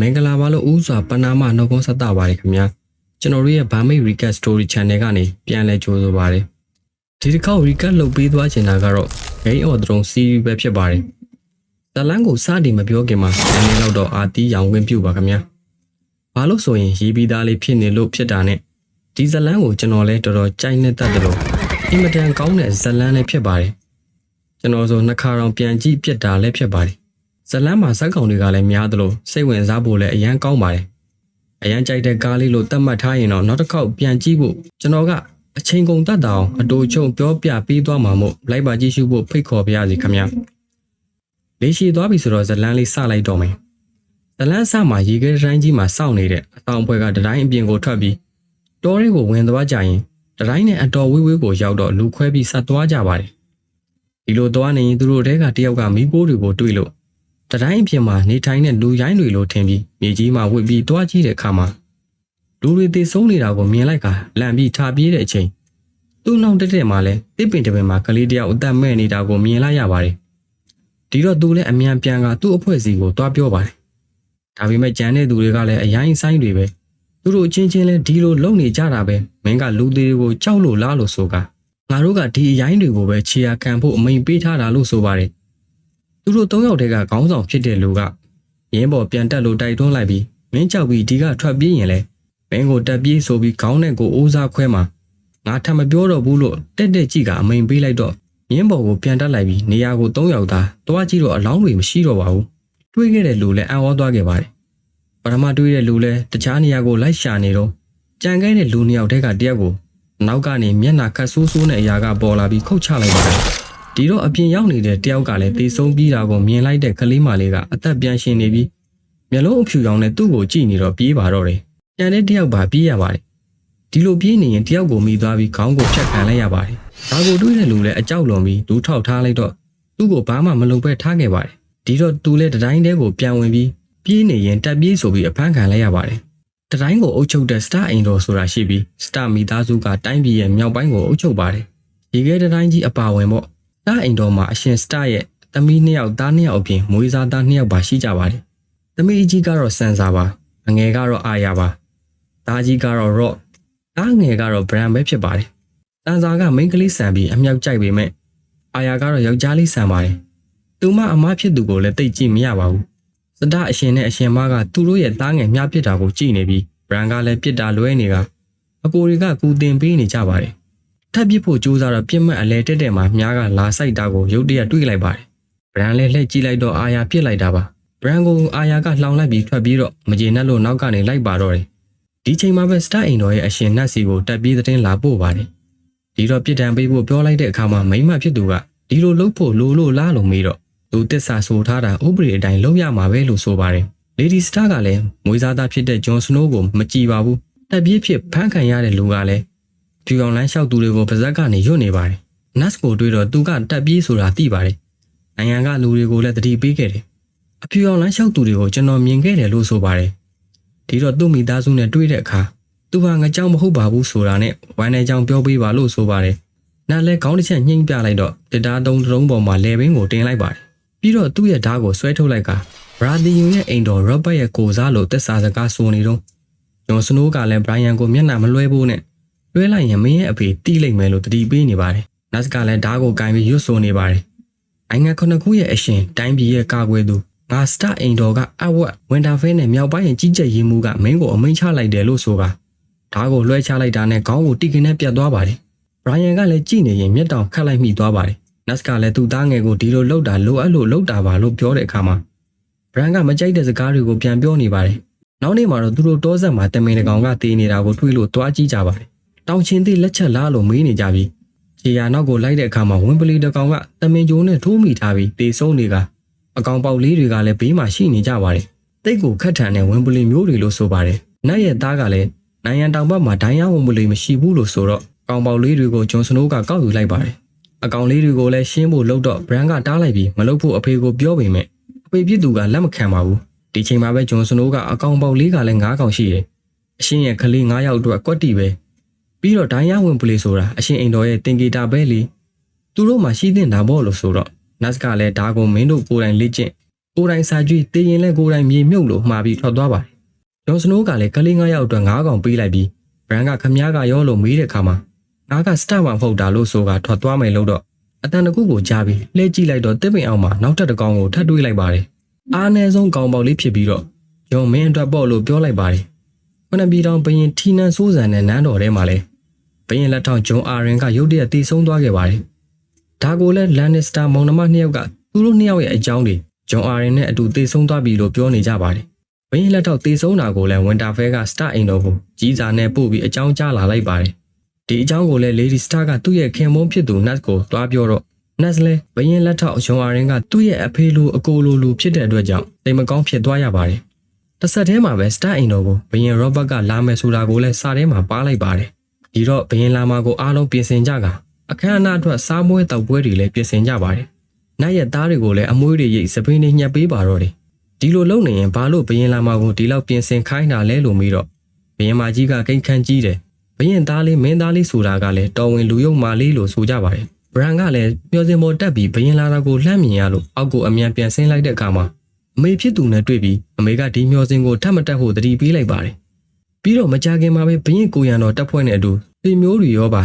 မင်္ဂလာပါလို့ဥစွာပနာမနှုတ်ခွန်းဆက်တာပါတယ်ခင်ဗျာကျွန်တော်တို့ရဲ့ Burmese Recap Story Channel ကနေပြန်လည်ကြိုဆိုပါတယ်ဒီတစ်ခေါက် recap လုပ်ပေးသွားချင်တာကတော့ Game of Thrones series ပဲဖြစ်ပါတယ်ဇလန်းကိုစတင်မပြောခင်မှာနည်းနည်းတော့တော့အာတီးရောင်ဝင်ပြုပါခင်ဗျာဘာလို့ဆိုရင်ရေးပြီးသားလေးဖြစ်နေလို့ဖြစ်တာနဲ့ဒီဇလန်းကိုကျွန်တော်လဲတော်တော်ကြိုက်နေတတ်တယ်လို့အင်မတန်ကောင်းတဲ့ဇလန်းလေးဖြစ်ပါတယ်ကျွန်တော်ဆိုနှစ်ခါတောင်ပြန်ကြည့်ပြစ်တာလည်းဖြစ်ပါတယ် ဇလန်းမှာဇက်ကောင်တွေကလည်းများသလိုစိတ်ဝင်စားဖို့လည်းအရန်ကောင်းပါတယ်။အရန်ကြိုက်တဲ့ကားလေးလို့သတ်မှတ်ထားရင်တော့နောက်တစ်ခေါက်ပြန်ကြည့်ဖို့ကျွန်တော်ကအချိန်ကုန်တတ်တာအောင်အတူချုံပြောပြပေးသွားမှာမို့လိုက်ပါကြည့်ရှုဖို့ဖိတ်ခေါ်ပါရစေခင်ဗျာ။လေးရှိသွားပြီဆိုတော့ဇလန်းလေးစလိုက်တော့မယ်။ဇလန်းစမှာရေခဲတိုင်းကြီးမှာစောင့်နေတဲ့အတောင်ပွဲကတတိုင်းအပြင်ကိုထွက်ပြီးတောလေးကိုဝင်သွားကြရင်တတိုင်းနဲ့အတော်ဝေးဝေးကိုရောက်တော့လူခွဲပြီးဆက်သွားကြပါတယ်။ဒီလိုသွားနေရင်သူတို့တဲကတယောက်ကမိကိုးတွေကိုတွေ့လို့ တတိုင်းအပြင်မှာနေထိုင်တဲ့လူရိုင်းတွေလိုထင်ပြီးမြေကြီးမှာဝစ်ပြီးတွားကြည့်တဲ့အခါမှာလူတွေသေဆုံးနေတာကိုမြင်လိုက်ကလန့်ပြီးထားပြေးတဲ့အချိန်သူ့နောက်တက်တက်မှာလဲတစ်ပင်တစ်ပင်မှာကလေးတယောက်အသက်မဲ့နေတာကိုမြင်လိုက်ရပါတယ်ဒီတော့သူလည်းအမြန်ပြန်ကသူ့အဖွဲ့အစည်းကိုတွားပြောပါတယ်ဒါပေမဲ့ကြံတဲ့သူတွေကလည်းအရင်ဆိုင်တွေပဲသူတို့ချင်းချင်းလဲဒီလိုလုံနေကြတာပဲမင်းကလူသေးတွေကိုကြောက်လို့လားလို့ဆိုကငါတို့ကဒီအရင်တွေကိုပဲခြေရာခံဖို့အမိန်ပေးထားတာလို့ဆိုပါတယ် သူတို့၃ယောက်တည်းကခေါင်းဆောင်ဖြစ်တဲ့လူကရင်းပေါ်ပြန်တက်လို့တိုက်တွန်းလိုက်ပြီးမင်းကြောက်ပြီးဒီကထွက်ပြေးရင်လဲမင်းကိုတက်ပြေးဆိုပြီးခေါင်းနဲ့ကိုအိုးစားခွဲမှာငါထပ်မပြောတော့ဘူးလို့တက်တက်ကြည့်ကအမိန်ပေးလိုက်တော့ရင်းပေါ်ကိုပြန်တက်လိုက်ပြီးနေရာကို၃ယောက်သားတွားကြည့်တော့အလောင်းတွေမရှိတော့ပါဘူးတွေးခဲ့တဲ့လူလည်းအံ့ဩသွားခဲ့ပါတယ်ပထမတွေးတဲ့လူလည်းတခြားနေရာကိုလိုက်ရှာနေတော့ကြံခဲ့တဲ့လူနှစ်ယောက်တည်းကတယောက်ကိုနောက်ကနေမျက်နှာခတ်ဆိုးဆိုးနဲ့အရာကပေါ်လာပြီးခုတ်ချလိုက်ပါတယ် ဒီတော့အပြင်ရောက်နေတဲ့တယောက်ကလည်းတေဆုံးပြီးတာကိုမြင်လိုက်တဲ့ကလေးမလေးကအသက်ပြန်ရှင်နေပြီးမျက်လုံးအဖြူရောင်နဲ့သူ့ကိုကြည့်နေတော့ပြေးပါတော့တယ်။ကျန်တဲ့တယောက်ပါပြေးရပါတယ်။ဒီလိုပြေးနေရင်တယောက်ကိုမိသွားပြီးခေါင်းကိုဖြတ်ခံလိုက်ရပါတယ်။ဒါကိုတွေးတဲ့လူလည်းအကြောက်လွန်ပြီးဒူးထောက်ထားလိုက်တော့သူ့ကိုဘာမှမလုပ်ပဲထားခဲ့ပါတယ်။ဒီတော့သူလည်းတတိုင်းတဲကိုပြန်ဝင်ပြီးပြေးနေရင်တက်ပြေးဆိုပြီးအဖမ်းခံလိုက်ရပါတယ်။တတိုင်းကိုအုပ်ချုပ်တဲ့စတာအိမ်တော်ဆိုတာရှိပြီးစတာမိသားစုကတိုင်းပြည်ရဲ့မြောက်ပိုင်းကိုအုပ်ချုပ်ပါတယ်။ရေခဲတတိုင်းကြီးအပါဝင်ပေါ့ တာအိမ်တော်မှာအရှင်စတရဲ့သမီးနှစ်ယောက်သားနှစ်ယောက်အပြင်မွေးစားသားနှစ်ယောက်ပါရှိကြပါတယ်။သမီးအကြီးကတော့ဆန်စာပါ။အငယ်ကတော့အာယာပါ။သားကြီးကတော့ rock ။သားငယ်ကတော့ brand ပဲဖြစ်ပါတယ်။ဆန်စာကမိန်းကလေးဆန်ပြီးအမြောက်ကြိုက်ပေမဲ့အာယာကတော့ယောက်ျားလေးဆန်ပါတယ်။သူမအမဖြစ်သူကိုလည်းတိတ်ကြည့်မရပါဘူး။စတအရှင်နဲ့အရှင်မကသူတို့ရဲ့သားငယ်မြပြစ်တာကိုကြည့်နေပြီး brand ကလည်းပြစ်တာလွဲနေကအကိုတွေကကူတင်ပေးနေကြပါတယ်။ ထပ်ပစ်ဖို့ကြိုးစားတော့ပြစ်မှတ်အလဲတက်တဲ့မှာမြားကလာဆိုင်တာကိုရုတ်တရက်တွေးလိုက်ပါတယ်။ဗရန်လည်းလှည့်ကြည့်လိုက်တော့အာယာပြစ်လိုက်တာပါ။ဗရန်ကိုအာယာကလှောင်လိုက်ပြီးထွက်ပြီးတော့မကျေနပ်လို့နောက်ကနေလိုက်ပါတော့တယ်။ဒီချိန်မှာပဲစတာအိမ်တော်ရဲ့အရှင်နတ်စီကိုတက်ပြီးသတင်းလာပို့ပါတယ်။ဒီတော့ပြစ်ဒဏ်ပေးဖို့ပြောလိုက်တဲ့အခါမှာမိမဖြစ်သူကဒီလိုလုပ်ဖို့လိုလို့လားလို့မေးတော့သူတစ္ဆာဆိုထားတာဥပဒေအတိုင်းလုပ်ရမှာပဲလို့ဆိုပါတယ်။ Lady Star ကလည်းမွေးစားသားဖြစ်တဲ့ Jon Snow ကိုမကြည်ပါဘူး။တက်ပြေးဖြစ်ဖမ်းခံရတဲ့လူကလည်း ဖြူအောင်လန်းလျှောက်သူတွေကိုပါဇက်ကနေရွတ်နေပါတယ်။နတ်ကိုတွေ့တော့သူကတက်ပြေးဆိုတာသိပါတယ်။နိုင်ငံကလူတွေကိုလည်းတတိပေးခဲ့တယ်။အဖြူအောင်လန်းလျှောက်သူတွေကိုကျွန်တော်မြင်ခဲ့တယ်လို့ဆိုပါတယ်။ဒီတော့သူ့မိသားစုနဲ့တွေ့တဲ့အခါသူဟာငကြောင်မဟုတ်ပါဘူးဆိုတာနဲ့ဝိုင်းနေကြောင်ပြောပေးပါလို့ဆိုပါတယ်။နတ်လည်းခေါင်းတစ်ချက်ညှိမ့်ပြလိုက်တော့တတားသုံးတုံးပေါ်မှာလေဘင်းကိုတင်လိုက်ပါတယ်။ပြီးတော့သူ့ရဲ့ဓာတ်ကိုဆွဲထုတ်လိုက်ကဘရာဒီယွန်ရဲ့အိမ်တော်ရော့ဘတ်ရဲ့ကိုစားလို့တက်စာစကားဆိုနေတော့ဂျွန်စနိုးကလည်းဘရိုင်ယန်ကိုမျက်နှာမလွှဲဖို့နဲ့ လွှဲလိုက်ရင်မင်းရဲ့အဖေတီးလိုက်မယ်လို့တတိပေးနေပါတယ်။နတ်ကလည်းဓာတ်ကိုကင်ပြီးရွတ်ဆိုနေပါတယ်။နိုင်ငံခုနှစ်ခုရဲ့အရှင်တိုင်းပြည်ရဲ့ကာကွယ်သူငါစတာအိမ်တော်ကအဝက်ဝင်တာဖဲနဲ့မြောက်ပိုင်းရဲ့ကြီးကြပ်ရေးမှုကမင်းကိုအမိန့်ချလိုက်တယ်လို့ဆိုကဓာတ်ကိုလွှဲချလိုက်တာနဲ့ခေါင်းကိုတိကင်းနဲ့ပြတ်သွားပါတယ်။ဘရိုင်ယန်ကလည်းကြည်နေရင်မျက်တောင်ခတ်လိုက်မိသွားပါတယ်။နတ်ကလည်းသူ့သားငယ်ကိုဒီလိုလှုပ်တာလိုအပ်လို့လှုပ်တာပါလို့ပြောတဲ့အခါမှာဘရန်ကမကြိုက်တဲ့စကားတွေကိုပြန်ပြောနေပါတယ်။နောက်နေ့မှာတော့သူတို့တောဆက်မှာတမင်တကောင်ကတေးနေတာကိုတွေ့လို့တွားကြည့်ကြပါတယ်။ တောင်ချင်းသေးလက်ချက်လားလို့မေးနေကြပြီးခြေရာနောက်ကိုလိုက်တဲ့အခါမှာဝင်းပလီတစ်ကောင်ကတမင်ကျိုးနဲ့ထိုးမိထားပြီးတေဆုံးနေကအကောင်ပေါက်လေးတွေကလည်းဘေးမှာရှိနေကြပါတယ်။တိတ်ကိုခတ်ထန်တဲ့ဝင်းပလီမျိုးတွေလို့ဆိုပါတယ်။နတ်ရဲ့သားကလည်းနိုင်ရန်တောင်ဘက်မှာဒိုင်းရဝင်းပလီမရှိဘူးလို့ဆိုတော့ကောင်ပေါက်လေးတွေကိုဂျွန်စနိုးကကောက်ယူလိုက်ပါတယ်။အကောင်လေးတွေကိုလည်းရှင်းဖို့လှုပ်တော့ဘရန်ကတားလိုက်ပြီးမလှုပ်ဖို့အဖေကိုပြောပေမဲ့အဖေပြစ်သူကလက်မခံပါဘူး။ဒီချိန်မှာပဲဂျွန်စနိုးကအကောင်ပေါက်လေးကလည်း၅ကောင်ရှိတယ်။အရှင်းရဲ့ကလေး၅ယောက်အတွက်ကွက်တီပဲ။ ပြီးတော့ဒိုင်းရဝင်ပလေဆိုတာအရှင်အိမ်တော်ရဲ့တင်ဂီတာပဲလေသူတို့မှရှိတဲ့တာပေါ့လို့ဆိုတော့နတ်ကလည်းဒါကိုမင်းတို့ကိုယ်တိုင်လေ့ကျင့်ကိုယ်တိုင်စာကြည့်တည်ရင်လဲကိုယ်တိုင်မြေမြုပ်လို့မှားပြီးထွက်သွားပါတယ်ဂျွန်စနိုးကလည်းကလေး9ယောက်အတွက်9កောင်ပေးလိုက်ပြီးဘရန်ကခမားကရောလို့မေးတဲ့အခါမှာငါကစတာမမဟုတ်တာလို့ဆိုကထွက်သွားမယ်လို့တော့အတန်တကူကိုကြားပြီးလှည့်ကြည့်လိုက်တော့တစ်ပင်အောင်မှာနောက်ထပ်တစ်ကောင်ကိုထပ်တွေးလိုက်ပါတယ်အားနည်းဆုံးကောင်ပေါက်လေးဖြစ်ပြီးတော့ဂျွန်မင်းအတွက်ပေါ့လို့ပြောလိုက်ပါတယ်ခုနပြည်တော်ဘရင်ထီနန်စိုးစံတဲ့နန်းတော်ထဲမှာလဲဘ ရင်လက်ထောက်ဂျွန်အာရင်ကရုတ်တရက်တည်ဆုံးသွားခဲ့ပါတယ်ဒါကိုလဲလန်နစ္စတာမောင်နှမနှစ်ယောက်ကသူတို့နှစ်ယောက်ရဲ့အကြောင်းတွေဂျွန်အာရင်နဲ့အတူတည်ဆုံးသွားပြီလို့ပြောနေကြပါတယ်ဘရင်လက်ထောက်တည်ဆုံးတာကိုလဲဝင်တာဖဲကစတာအိမ်တော်ကိုကြီးစာနဲ့ပို့ပြီးအကြောင်းကြားလာလိုက်ပါတယ်ဒီအကြောင်းကိုလဲလေဒီစတာကသူ့ရဲ့ခင်မုန်းဖြစ်သူနတ်ကိုတွားပြောတော့နတ်လည်းဘရင်လက်ထောက်ဂျွန်အာရင်ကသူ့ရဲ့အဖေလိုအကိုလိုလိုဖြစ်တဲ့အတွက်ကြောင့်တိမ်မကောင်းဖြစ်သွားရပါတယ်တစ်ဆက်တည်းမှာပဲစတာအိမ်တော်ကိုဘရင်ရောဘတ်ကလာမယ်ဆိုတာကိုလဲစာထဲမှာပါလိုက်ပါတယ် ဒီတော့ဘရင်လာမာကိုအားလုံးပြင်ဆင်ကြကအခမ်းအနားအတွက်စားမွေးတောက်ပွဲတွေလည်းပြင်ဆင်ကြပါတယ်နတ်ရဲ့သားတွေကိုလည်းအမွှေးတွေရိတ်စပင်းတွေညှက်ပေးပါတော့တယ်ဒီလိုလုပ်နေရင်ဘာလို့ဘရင်လာမာကိုဒီလောက်ပြင်ဆင်ခိုင်းတာလဲလို့မေးတော့ဘရင်မကြီးကကိန်းခန်းကြီးတယ်ဘရင်သားလေးမင်းသားလေးဆိုတာကလည်းတော်ဝင်လူယုံမာလေးလို့ဆိုကြပါတယ်ဘရန်ကလည်းမျောစင်ပေါ်တက်ပြီးဘရင်လာတာကိုလှမ်းမြင်ရလို့အောက်ကိုအမြန်ပြန်ဆင်းလိုက်တဲ့အခါမှာအမေဖြစ်သူနဲ့တွေ့ပြီးအမေကဒီမျောစင်ကိုထပ်မတက်ဖို့တတိပေးလိုက်ပါတယ် ပြီးတော့မကြခင်မှာပဲဘရင်ကိုရံတော်တက်ဖွဲ့နဲ့အတူသင်မျိုးတွေရောပါ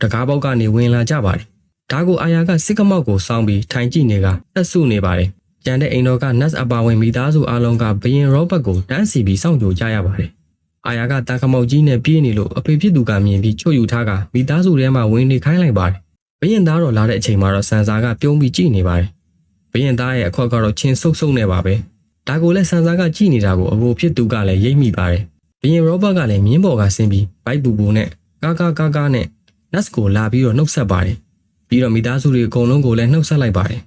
တကားပေါက်ကနေဝင်လာကြပါတယ်ဒါကိုအာယာကစစ်ကမောက်ကိုစောင်းပြီးထိုင်ကြည့်နေကတက်ဆုနေပါတယ်ကျန်တဲ့အိမ်တော်ကနတ်အပါဝင်မိသားစုအားလုံးကဘရင်ရောဘတ်ကိုတန်းစီပြီးစောင့်ကြိုကြရပါတယ်အာယာကတာကမောက်ကြီးနဲ့ပြေးနေလို့အဖေဖြစ်သူကမြင်ပြီးချွတ်ယူထားကမိသားစုထဲမှာဝင်နေခိုင်းလိုက်ပါတယ်ဘရင်သားတော်လာတဲ့အချိန်မှာတော့ဆန်စာကပြုံးပြီးကြည့်နေပါတယ်ဘရင်သားရဲ့အခွက်ကတော့ချင်းဆုပ်ဆုပ်နေပါပဲဒါကိုလည်းဆန်စာကကြည့်နေတာကိုအကိုဖြစ်သူကလည်းရိပ်မိပါတယ် ဘရင်ရောဘတ်ကလည်းမြင်းပေါ်ကဆင်းပြီးဘိုက်ပူပူနဲ့ကာကာကာကာနဲ့နတ်ကိုလာပြီးတော့နှုတ်ဆက်ပါတယ်ပြီးတော့မိသားစုတွေအကုန်လုံးကိုလည်းနှုတ်ဆက်လိုက်ပါတယ်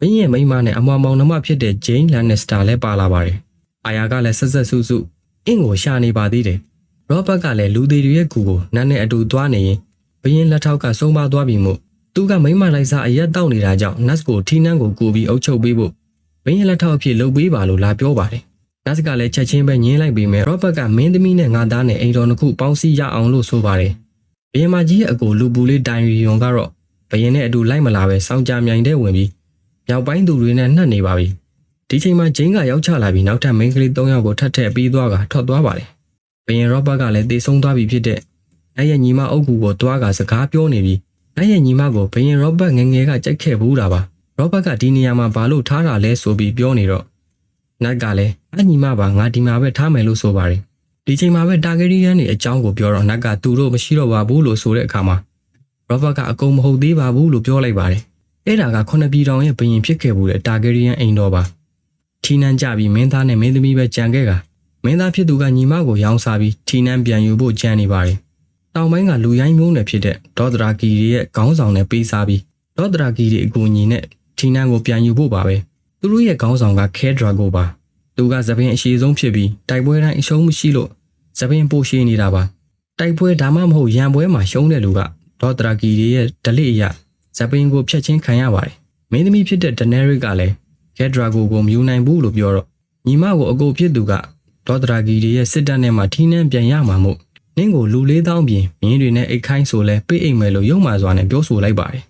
ဘင်းရဲ့မိန်းမနဲ့အမွာမောင်နှမဖြစ်တဲ့ဂျိန်းလန်နစ္စတာလည်းပါလာပါတယ်အာယာကလည်းဆက်ဆက်ဆုစုအင်းကိုရှာနေပါသေးတယ်ရောဘတ်ကလည်းလူသေးတွေရဲ့ကူကိုနတ်နဲ့အတူသွားနေရင်ဘရင်လက်ထောက်ကဆုံးပါသွားပြီမို့သူကမိန်းမလိုက်စားအရက်တောက်နေတာကြောင့်နတ်ကိုထီနန်းကိုကူပြီးအုပ်ချုပ်ပေးဖို့ဘရင်လက်ထောက်အဖြစ်လုပ်ပေးပါလို့လာပြောပါတယ် နတ်ကလည်းချက်ချင်းပဲညင်းလိုက်ပြီးမယ်ရောဘတ်ကမင်းသမီးနဲ့ငါသားနဲ့အိမ်တော်တစ်ခုပေါင်းစည်းရအောင်လို့ဆိုပါတယ်ဘရင်မကြီးရဲ့အကိုလူပူလေးတိုင်ရီယွန်ကတော့ဘရင်နဲ့အတူလိုက်မလာပဲစောင်းကြမြိုင်တဲ့ဝင်ပြီးမြောက်ပိုင်းသူတွေနဲ့နှက်နေပါပြီဒီချိန်မှာဂျင်းကရောက်ချလာပြီးနောက်ထပ်မိန်းကလေး၃ယောက်ကိုထပ်ထည့်ပြီးသွားကထွက်သွားပါတယ်ဘရင်ရောဘတ်ကလည်းတေဆုံးသွားပြီဖြစ်တဲ့နိုင်ရဲ့ညီမအုပ်ကူကိုတွားကစကားပြောနေပြီးနိုင်ရဲ့ညီမကိုဘရင်ရောဘတ်ငငယ်ကကြိုက်ခဲ့ဘူးတာပါရောဘတ်ကဒီနေရာမှာဘာလို့ထားတာလဲဆိုပြီးပြောနေတော့ နတ်ကလည်းအညီမပါငါဒီမှာပဲထားမယ်လို့ဆိုပါတယ်ဒီချိန်မှာပဲတာဂရီယန်တွေအကြောင်းကိုပြောတော့နတ်ကသူတို့မရှိတော့ပါဘူးလို့ဆိုတဲ့အခါမှာရောဘတ်ကအကုန်မဟုတ်သေးပါဘူးလို့ပြောလိုက်ပါတယ်။အဲ့ဒါကခုနှစ်ပြည်တော်ရဲ့ဘရင်ဖြစ်ခဲ့မှုတဲ့တာဂရီယန်အိမ်တော်ပါ။ထီနန်းကြပြီးမင်းသားနဲ့မင်းသမီးပဲကြံခဲ့ကမင်းသားဖြစ်သူကညီမကိုရောင်းစားပြီးထီနန်းပြန်ယူဖို့ကြံနေပါတယ်။တောင်ပိုင်းကလူရိုင်းမျိုးနယ်ဖြစ်တဲ့ဒေါသရာဂီရဲ့ခေါင်းဆောင်နဲ့ပေးစားပြီးဒေါသရာဂီရဲ့အကူအညီနဲ့ထီနန်းကိုပြန်ယူဖို့ပါပဲ။ သူတို့ရဲ့ခေါင်းဆောင်ကခဲဒရာဂိုပါ။သူကသပင်အရှိဆုံးဖြစ်ပြီးတိုက်ပွဲတိုင်းအရှုံးမရှိလို့သပင်ပိုရှိနေတာပါတိုက်ပွဲဒါမှမဟုတ်ရန်ပွဲမှာရှုံးတဲ့လူကဒေါသရာဂီရဲ့ဒလိအရဇပင်ကိုဖျက်ချင်းခံရပါတယ်မင်းသမီးဖြစ်တဲ့ဒနဲရစ်ကလည်းဂက်ဒရာဂိုကိုမယူနိုင်ဘူးလို့ပြောတော့ညီမကိုအကိုဖြစ်သူကဒေါသရာဂီရဲ့စစ်တပ်နဲ့မှထီးနှံပြန်ရမှာမို့နင်းကိုလူလေးတောင်းပြင်မြင်းတွေနဲ့အိတ်ခိုင်းဆိုလဲပိတ်အိမ်မယ်လို့ရုံမာစွာနဲ့ပြောဆိုလိုက်ပါတယ်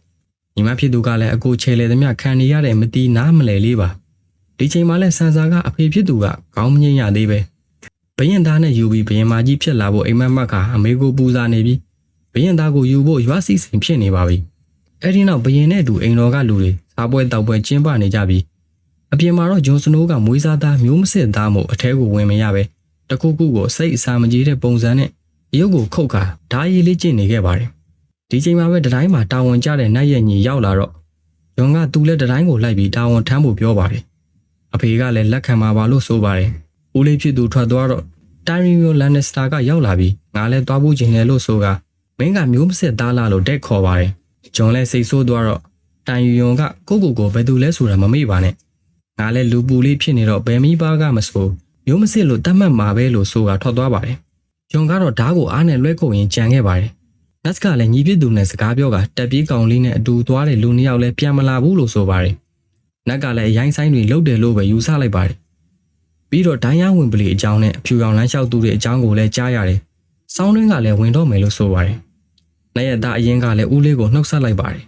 ညီမဖြစ်သူကလည်းအကိုချေလေသမျှခံနေရတဲ့မတီးနားမလဲလေးပါဒီချိန်မှာလဲဆန်စာကအဖေဖြစ်သူကခေါင်းမငိမ့်ရသေးပဲဘရင်သားနဲ့ယူပြီးဘရင်မကြီးဖြစ်လာဖို့အိမ်မက်မက်ကအမေကိုပူဇာနေပြီးဘရင်သားကိုယူဖို့ရွာစီစိန်ဖြစ်နေပါပြီအဲ့ဒီနောက်ဘရင်နဲ့အတူအိမ်တော်ကလူတွေစားပွဲတောက်ပွဲကျင်းပနေကြပြီးအပြင်မှာတော့ဂျွန်စနိုးကမွေးစားသားမျိုးမစစ်သားမို့အထဲကိုဝင်မရပဲတခုခုကိုစိတ်အစာမကြီးတဲ့ပုံစံနဲ့ရုပ်ကိုခုတ်ခါဓာရည်လေးကျင့်နေခဲ့ပါတယ် ဒီချိန်မှာပဲတတိုင်းမှာတာဝန်ကျတဲ့နတ်ရဲ့ညီရောက်လာတော့ဂျွန်ကသူ့လက်တတိုင်းကိုလိုက်ပြီးတာဝန်ထမ်းဖို့ပြောပါတယ်အဖေကလည်းလက်ခံပါပါလို့ဆိုပါတယ်ဦးလေးဖြစ်သူထွက်သွားတော့တိုင်ရီမျိုးလန်နစ္စတာကရောက်လာပြီးငါလည်းသွားဖို့ခြင်းလေလို့ဆိုကမင်းကမျိုးမစစ်သားလာလို့တက်ခေါ်ပါတယ်ဂျွန်လည်းစိတ်ဆိုးသွားတော့တိုင်ယူယွန်ကကိုကိုကိုဘယ်သူလဲဆိုတာမမေ့ပါနဲ့ငါလည်းလူပူလေးဖြစ်နေတော့ဘယ်မိပါကမဆိုမျိုးမစစ်လို့တတ်မှတ်မှာပဲလို့ဆိုတာထွက်သွားပါတယ်ဂျွန်ကတော့ဓားကိုအားနဲ့လွှဲခုတ်ရင်ကြံခဲ့ပါတယ် နတ်ကလည်းညီပြစ်သူနဲ့စကားပြောကတက်ပြေးကောင်လေးနဲ့အတူသွားတဲ့လူနှစ်ယောက်လည်းပြန်မလာဘူးလို့ဆိုပါတယ်နတ်ကလည်းအရင်ဆိုင်တွေလုတ်တယ်လို့ပဲယူဆလိုက်ပါတယ်ပြီးတော့ဒိုင်းရဝင်ပလီအကြောင်းနဲ့အဖြူရောင်လမ်းလျှောက်သူတွေအကြောင်းကိုလည်းကြားရတယ်။စောင်းတွင်းကလည်းဝင်တော့မယ်လို့ဆိုပါတယ်။နိုင်ရသားအရင်ကလည်းဦးလေးကိုနှုတ်ဆက်လိုက်ပါတယ်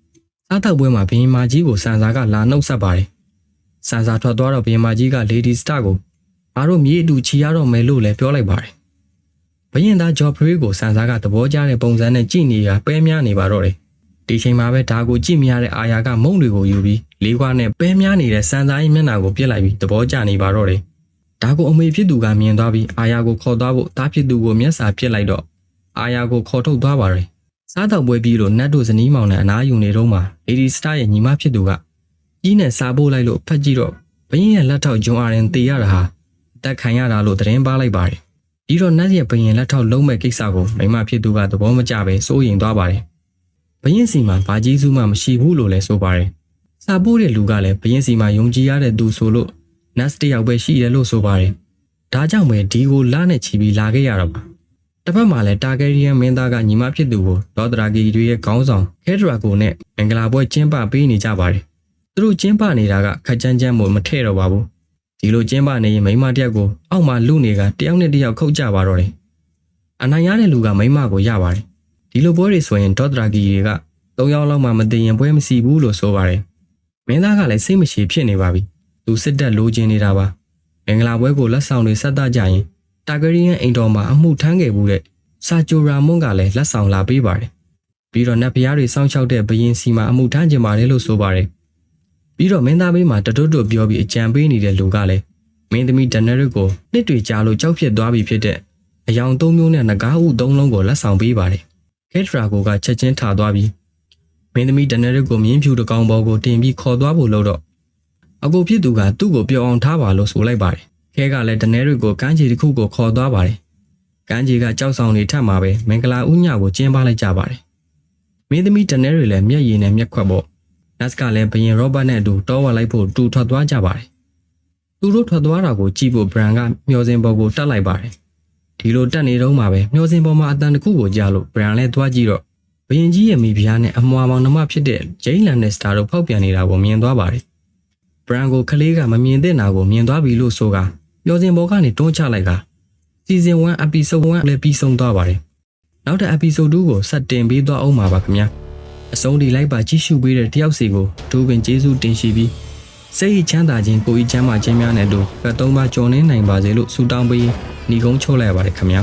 ။စားတောက်ပွဲမှာဘင်းမာကြီးကိုစံစာကလာနှုတ်ဆက်ပါတယ်။စန်စာထွက်သွားတော့ဘယင်မကြီးက Lady Star ကိုအားတို့မြေအတူချီရတော့မယ်လို့လည်းပြောလိုက်ပါတယ် ဘယင်သားဂျော်ဖရီကိုစန်စာကသဘောကျတဲ့ပုံစံနဲ့ကြည့်နေရပဲများနေပါတော့တယ်ဒီချိန်မှာပဲဒါကိုကြည့်မရတဲ့အာယာကမုံတွေကိုယူပြီးလေးခွားနဲ့ပဲများနေတဲ့စန်စာရဲ့မျက်နှာကိုပြစ်လိုက်ပြီးသဘောကျနေပါတော့တယ်ဒါကိုအမေဖြစ်သူကမြင်သွားပြီးအာယာကိုခေါ်သွားဖို့တားဖြစ်သူကိုမျက်စာပြစ်လိုက်တော့အာယာကိုခေါ်ထုတ်သွားပါတယ်စားတော့ပွဲပြီးလို့နတ်တို့ဇနီးမောင်နဲ့အနားယူနေတော့မှ Lady Star ရဲ့ညီမဖြစ်သူကကြီးနဲ့စားပို့လိုက်လို့ဖက်ကြည့်တော့ဘရင်ရဲ့လက်ထောက်ဂျွန်အာရင်တေရတာဟာတက်ခံရတာလို့သတင်းပါလိုက်ပါတယ် ဒီတော့နတ်ရဲ့ဘရင်လက်ထောက်လုံးမဲ့ကိစ္စကိုမိမဖြစ်သူကသဘောမကျပဲစိုးရင်သွားပါတယ်ဘရင်စီမှာဘာကြီးစုမှမရှိဘူးလို့လည်းဆိုပါတယ်စားပို့တဲ့လူကလည်းဘရင်စီမှာယုံကြည်ရတဲ့သူဆိုလို့နတ်တယောက်ပဲရှိတယ်လို့ဆိုပါတယ်ဒါကြောင့်ပဲဒီကိုလာနဲ့ချီပြီးလာခဲ့ရတော့ပါတစ်ဖက်မှာလည်းတာဂယ်ရီယန်မင်းသားကညီမဖြစ်သူကိုဒေါသရာဂီတွေရဲ့ခေါင်းဆောင်ခဲဒရာကိုနဲ့မင်္ဂလာပွဲကျင်းပပေးနေကြပါတယ်သူတို့ကျင်းပနေတာကခက်ကြမ်းကြမ်းမို့မထည့်တော့ပါဘူး ဒီလိုကျင်းပနေရင်မိန်းမတစ်ယောက်ကိုအောက်မှာလူနေကတယောက်နဲ့တယောက်ခုတ်ကြပါတော့တယ်အနိုင်ရတဲ့လူကမိန်းမကိုရပါတယ်ဒီလိုပွဲတွေဆိုရင်ဒေါသရာဂီတွေက၃ယောက်လောက်မှမသိရင်ပွဲမစီဘူးလို့ဆိုပါတယ်မင်းသားကလည်းစိတ်မရှိဖြစ်နေပါပြီသူစစ်တက်လိုချင်နေတာပါမင်္ဂလာပွဲကိုလက်ဆောင်တွေဆက်တကြရင်တာဂရီယန်အိမ်တော်မှာအမှုထမ်းခဲ့မှုတဲ့စာချိုရာမွန်ကလည်းလက်ဆောင်လာပေးပါတယ်ပြီးတော့နတ်ဖျားတွေစောင့်ရှောက်တဲ့ဘရင်စီမှာအမှုထမ်းကျင်ပါတယ်လို့ဆိုပါတယ် ပြီးတော့မင်းသားဘေးမှာတတွတ်တွတ်ပြောပြီးအကြံပေးနေတဲ့လူကလည်းမင်းသမီးဒန်နရစ်ကိုနှစ်တွေကြာလို့ကြောက်ဖြစ်သွားပြီဖြစ်တဲ့အယောင်သုံးမျိုးနဲ့ငကားဥသုံးလုံးကိုလက်ဆောင်ပေးပါတယ်ကက်ထရာကိုကချက်ချင်းထားသွားပြီးမင်းသမီးဒန်နရစ်ကိုမြင်းဖြူတစ်ကောင်ပေါ်ကိုတင်ပြီးခေါ်သွားဖို့လို့တော့အကိုဖြစ်သူကသူ့ကိုပြောအောင်ထားပါလို့ဆိုလိုက်ပါတယ်ခဲကလည်းဒနဲတွေကိုကမ်းခြေတစ်ခုကိုခေါ်သွားပါတယ်ကမ်းခြေကကြောက်ဆောင်နေထက်မှာပဲမင်္ဂလာဥညကိုကျင်းပလိုက်ကြပါတယ်မင်းသမီးဒနဲတွေလည်းမျက်ရည်နဲ့မျက်ခွက်ပေါ့ နတ်ကလည်းဘရင်ရောဘတ်နဲ့အတူတောဝါလိုက်ဖို့တူထွက်သွားကြပါတယ်သူတို့ထွက်သွားတာကိုကြည့်ဖို့ဘရန်ကမျောစင်ပေါ်ကိုတက်လိုက်ပါတယ်ဒီလိုတက်နေတော့မှပဲမျောစင်ပေါ်မှာအတန်တစ်ခုကိုကြားလို့ဘရန်လည်းသွားကြည့်တော့ဘရင်ကြီးရဲ့မိဖုရားနဲ့အမွာမောင်နှမဖြစ်တဲ့ဂျိန်းလန်နဲ့စတာတို့ဖောက်ပြန်နေတာကိုမြင်သွားပါတယ်ဘရန်ကိုကလေးကမမြင်တဲ့နာကိုမြင်သွားပြီလို့ဆိုကမျောစင်ပေါ်ကနေတွန်းချလိုက်ကစီဇန်1 episode 1လည်းပြီးဆုံးသွားပါတယ်နောက်တဲ့ episode 2ကိုဆက်တင်ပေးသွားအောင်ပါပါခင်ဗျာ အဆုံးဒီလိုက်ပါကြည့်ရှုပေးတဲ့တယောက်စီကိုဒိုးပင်ကျေးဇူးတင်ရှိပြီးစိတ်ချမ်းသာခြင်းကိုယ်ဤချမ်းသာခြင်းများနဲ့တို့ကသုံးပါကြော်နေနိုင်ပါစေလို့ဆုတောင်းပေးညီကုန်းချုပ်လိုက်ရပါတယ်ခင်ဗျာ